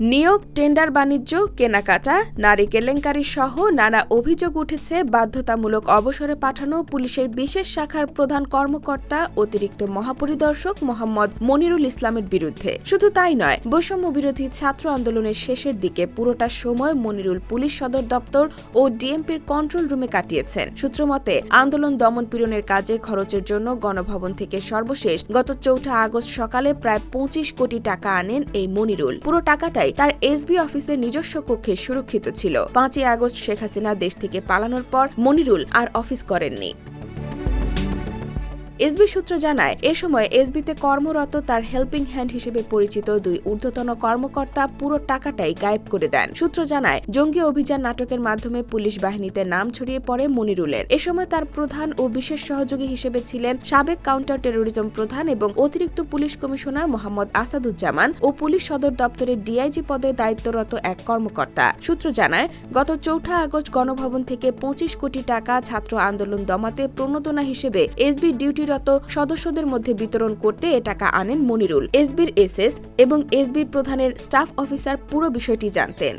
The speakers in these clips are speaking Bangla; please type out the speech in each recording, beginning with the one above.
নিয়োগ, টেন্ডার, বাণিজ্য, কেনাকাটা, নারী কেলেঙ্কারি সহ নানা অভিযোগ উঠেছে। বাধ্যতামূলক অবসরে পাঠানো পুলিশের বিশেষ শাখার প্রধান কর্মকর্তা, অতিরিক্ত মহাপরিদর্শক মোহাম্মদ মনিরুল ইসলামের বিরুদ্ধে। শুধু তাই নয়, বৈষম্য বিরোধী ছাত্র আন্দোলনের শেষের দিকে পুরোটা সময় মনিরুল পুলিশ সদর দপ্তর ও ডিএমপির কন্ট্রোল রুমে কাটিয়েছেন। সূত্রমতে আন্দোলন দমন পীড়নের কাজে খরচের জন্য গণভবন থেকে সর্বশেষ গত চৌঠা আগস্ট সকালে প্রায় পঁচিশ কোটি টাকা আনেন এই মনিরুল। পুরো টাকাটাই তার এসবি অফিসের নিজস্ব কক্ষে সুরক্ষিত ছিল। পাঁচই আগস্ট শেখ হাসিনা দেশ থেকে পালানোর পর মনিরুল আর অফিস করেননি। এসবি সূত্র জানায়, এ সময় এসবিতে কর্মরত তার হেল্পিং হ্যান্ড হিসেবে পরিচিত দুই ঊর্ধ্বতন কর্মকর্তা পুরো টাকাটাই গায়েব করে দেন। সূত্র জানায়, জঙ্গি অভিযান নাটকের মাধ্যমে পুলিশ বাহিনীতে নাম ছড়িয়ে পড়ে মনিরুলের। এ সময় তার প্রধান ও বিশেষ সহযোগী হিসেবে ছিলেন সাবেক কাউন্টার টেরোরিজম প্রধান এবং অতিরিক্ত পুলিশ কমিশনার মোহাম্মদ আসাদুজ্জামান ও পুলিশ সদর দপ্তরের ডিআইজি পদে দায়িত্বরত এক কর্মকর্তা। সূত্র জানায়, গত চৌঠা আগস্ট গণভবন থেকে পঁচিশ কোটি টাকা ছাত্র আন্দোলন দমাতে প্রণোদনা হিসেবে এসবি ডিউটিরত সদস্যদের মধ্যে বিতরণ করতে এ টাকা আনেন মনিরুল, এসবির এসএস এবং এসবির প্রধানের স্টাফ অফিসার পুরো বিষয়টি জানতেন।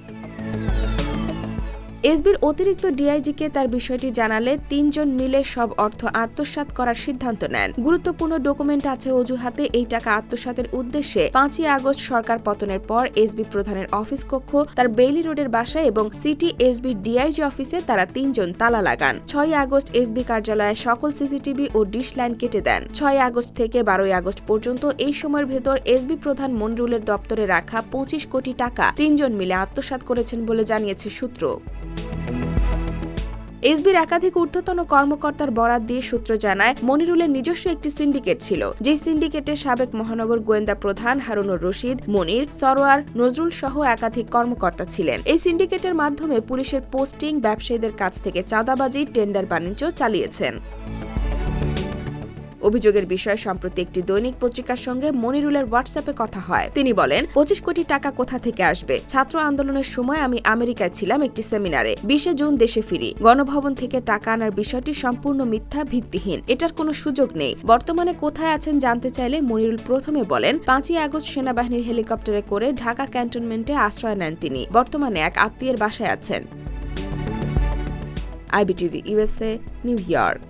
এসবির অতিরিক্ত ডিআইজিকে তার বিষয়টি জানালে তিনজন মিলে সব অর্থ আত্মসাৎ করার সিদ্ধান্ত নেন। গুরুত্বপূর্ণ ডকুমেন্ট আছে অজুহাতে এই টাকা আত্মসাতের উদ্দেশ্যে পাঁচই আগস্ট সরকার পতনের পর এসবি প্রধানের অফিস কক্ষ, তার বেইলি রোডের বাসায় এবং সিটি এসবি ডিআইজি অফিসে তারা তিনজন তালা লাগান। ছয় আগস্ট এসবি কার্যালয়ে সকল সিসিটিভি ও ডিশ লাইন কেটে দেন। ছয় আগস্ট থেকে বারোই আগস্ট পর্যন্ত এই সময়ের ভেতর এসবি প্রধান মনিরুলের দপ্তরে রাখা পঁচিশ কোটি টাকা তিনজন মিলে আত্মসাৎ করেছেন বলে জানিয়েছে সূত্র। এসবির একাধিক ঊর্ধ্বতন কর্মকর্তার বরাত দিয়ে সূত্র জানায়, মনিরুলের নিজস্ব একটি সিন্ডিকেট ছিল। যে সিন্ডিকেটের সাবেক মহানগর গোয়েন্দা প্রধান হারুনুর রশিদ, মনির, সরোয়ার, নজরুল সহ একাধিক কর্মকর্তা ছিলেন। এই সিন্ডিকেটের মাধ্যমে পুলিশের পোস্টিং ব্যবসায়ীদের কাছ থেকে চাঁদাবাজি, টেন্ডার বাণিজ্য চালিয়েছেন। অভিযোগের বিষয়ে সম্প্রতি একটি দৈনিক পত্রিকার সঙ্গে মনিরুলের হোয়াটসঅ্যাপে কথা হয়। তিনি বলেন, পঁচিশ কোটি টাকা কোথা থেকে আসবে? ছাত্র আন্দোলনের সময় আমি আমেরিকায় ছিলাম একটি সেমিনারে। বিশে জুন দেশে ফিরি। গণভবন থেকে টাকা আনার বিষয়টি সম্পূর্ণ মিথ্যা, ভিত্তিহীন। এটার কোনো সুযোগ নেই। বর্তমানে কোথায় আছেন জানতে চাইলে মনিরুল প্রথমে বলেন, পাঁচই আগস্ট সেনাবাহিনীর হেলিকপ্টারে করে ঢাকা ক্যান্টনমেন্টে আশ্রয় নেন তিনি। বর্তমানে এক আত্মীয়ের বাসায় আছেন। IBTV USA New York.